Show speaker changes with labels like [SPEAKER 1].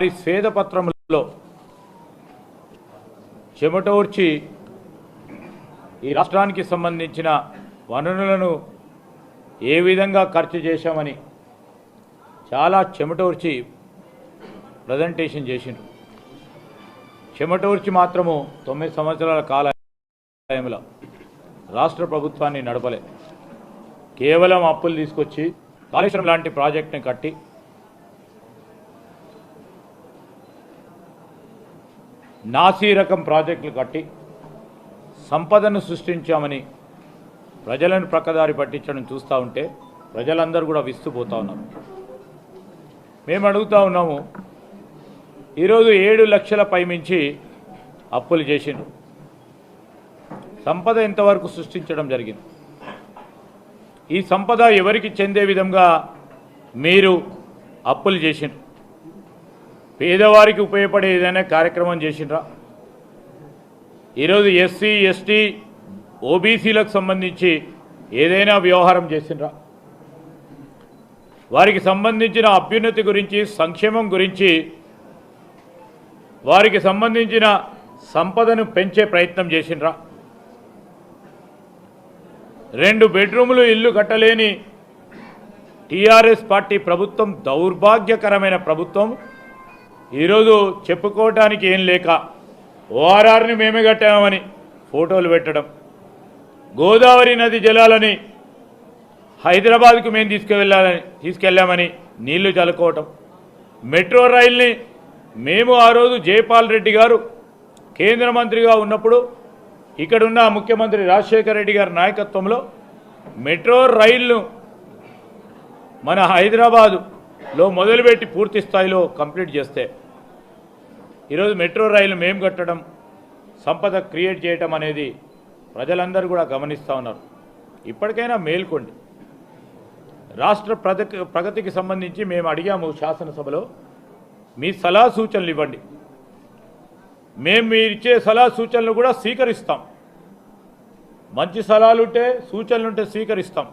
[SPEAKER 1] వారి స్వేదపత్రములో చెమటోర్చి ఈ రాష్ట్రానికి సంబంధించిన వనరులను ఏ విధంగా ఖర్చు చేశామని చాలా చెమటోర్చి ప్రజెంటేషన్ చేసిండ్రు చెమటోర్చి మాత్రము తొమ్మిది సంవత్సరాల కాలంలో రాష్ట్ర ప్రభుత్వాన్ని నడపలే. కేవలం అప్పులు తీసుకొచ్చి కాళేశ్వరం లాంటి ప్రాజెక్ట్ని కట్టి నాసీ రకం ప్రాజెక్టులు కట్టి సంపదను సృష్టించామని ప్రజలను ప్రక్కదారి పట్టించడం చూస్తూ ఉంటే ప్రజలందరూ కూడా విస్తుపోతూ ఉన్నారు. మేము అడుగుతూ ఉన్నాము ఈరోజు ఏడు లక్షల పైమించి అప్పులు చేసిండ్రు. సంపద ఇంతవరకు సృష్టించడం జరిగింది? ఈ సంపద ఎవరికి చెందే విధంగా మీరు అప్పులు చేసిండ్రు? పేదవారికి ఉపయోగపడే ఏదైనా కార్యక్రమం చేసిండ్రా? ఈరోజు ఎస్సీ ఎస్టీ ఓబీసీలకు సంబంధించి ఏదైనా వ్యవహారం చేసిండ్రా? వారికి సంబంధించిన అభ్యున్నతి గురించి సంక్షేమం గురించి వారికి సంబంధించిన సంపదను పెంచే ప్రయత్నం చేసిండ్రా? రెండు బెడ్రూములు ఇల్లు కట్టలేని టీఆర్ఎస్ పార్టీ ప్రభుత్వం దౌర్భాగ్యకరమైన ప్రభుత్వం. ఈరోజు చెప్పుకోవటానికి ఏం లేక ఓఆర్ఆర్ని మేమే కట్టామని ఫోటోలు పెట్టడం. గోదావరి నది జలాలని హైదరాబాద్కు మేము తీసుకువెళ్ళాలని తీసుకెళ్ళామని నీళ్ళు చల్లుకోవటం. మెట్రో రైల్ని మేము ఆ రోజు జయపాల్ రెడ్డి గారు కేంద్ర మంత్రిగా ఉన్నప్పుడు ఇక్కడున్న ముఖ్యమంత్రి రాజశేఖర రెడ్డి గారి నాయకత్వంలో మెట్రో రైళ్ళు మన హైదరాబాదు లో మొదలుపెట్టి పూర్తి స్థాయిలో కంప్లీట్ చేస్తే ఈరోజు మెట్రో రైలు మేము కట్టడం సంపద క్రియేట్ చేయటం అనేది ప్రజలందరూ కూడా గమనిస్తూ ఉన్నారు. ఇప్పటికైనా మేల్కోండి. రాష్ట్ర ప్రగతికి సంబంధించి మేము అడిగాము శాసనసభలో మీ సలహా సూచనలు ఇవ్వండి. మేము మీరు ఇచ్చే సలహా సూచనలు కూడా స్వీకరిస్తాం. మంచి సలహాలుంటే సూచనలుంటే సూచనలు ఉంటే స్వీకరిస్తాం.